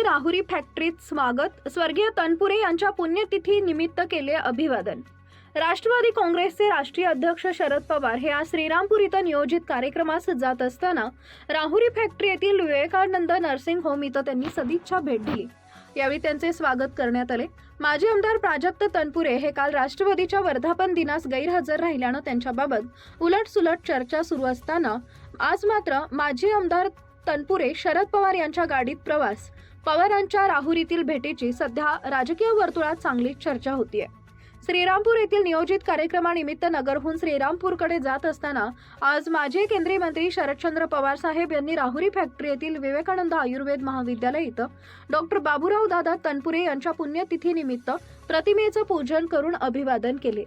श्री राहुरी फॅक्टरीत स्वागत. स्वर्गीय तनपुरे यांच्या पुण्यतिथी निमित्त केले अभिवादन. राष्ट्रवादी काँग्रेसचे राष्ट्रीय अध्यक्ष शरद पवार हे आज श्रीरामपूर इथं नियोजित कार्यक्रमास जात असताना राहुरी फॅक्टरी येथील विवेकानंद नर्सिंग होम इथं त्यांनी सदिच्छा भेट दिली. यावेळी त्यांचे स्वागत करण्यात आले. माजी आमदार प्राजक्त तनपुरे हे काल राष्ट्रवादीच्या वर्धापन दिनास गैरहजर राहिल्यानं त्यांच्याबाबत उलटसुलट चर्चा सुरू असताना आज मात्र माजी आमदार तनपुरे शरद पवार यांच्या गाडीत प्रवास पवारांच्या राहुरीतील भेटीची सध्या राजकीय वर्तुळात चांगली चर्चा होतीये. श्रीरामपूर येथील नियोजित कार्यक्रमानिमित्त नगरहून श्रीरामपूरकडे जात असताना आज माजी केंद्रीय मंत्री शरदचंद्र पवार साहेब यांनी राहुरी फॅक्टरी येथील विवेकानंद आयुर्वेद महाविद्यालय इथं डॉक्टर बाबूराव दादा तनपुरे यांच्या पुण्यतिथीनिमित्त प्रतिमेचं पूजन करून अभिवादन केले.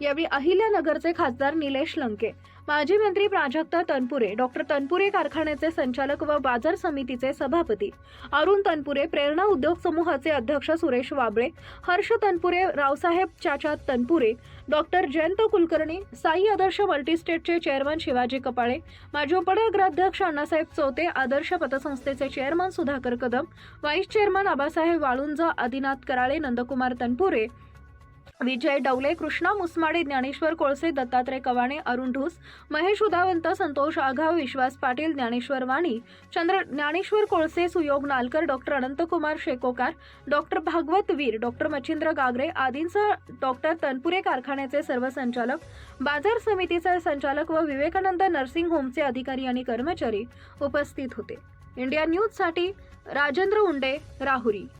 यावेळी अहिल्यानगरचे खासदार निलेश लंके माजी मंत्री प्राजक्ता तनपुरे डॉक्टर तनपुरे कारखान्याचे संचालक व बाजार समितीचे सभापती अरुण तनपुरे प्रेरणा उद्योग समूहाचे अध्यक्ष सुरेश वाबळे हर्ष तनपुरे रावसाहेब चाचा तनपुरे डॉक्टर जयंत कुलकर्णी साई आदर्श मल्टीस्टेटचे चेअरमन शिवाजी कपाळे माजी उपनगराध्यक्ष Annasaheb Chaute Adarsh पतसंस्थेचे chairman Sudhakar Kadam vice chairman Abasaheb Walunj Adinath Karale Nandkumar Tanpure Vijay Davale Krishna Musmade Dnyaneshwar Kolse Dattatray Kawane Arun Dhus Mahesh Udavant Santosh Aghav Vishwas Patil Dnyaneshwar Wani Chandra Dnyaneshwar Kolse Suyog Nalkar doctor Anantkumar Shekokar doctor Bhagwat Veer doctor Machhindra Gagare आदींसह doctor Tanpure कारखान्याचे सर्व संचालक बाजार समितीचे संचालक व Vivekananda nursing होमचे अधिकारी आणि कर्मचारी उपस्थित होते. इंडिया न्यूजसाठी राजेंद्र उंडे राहुरी.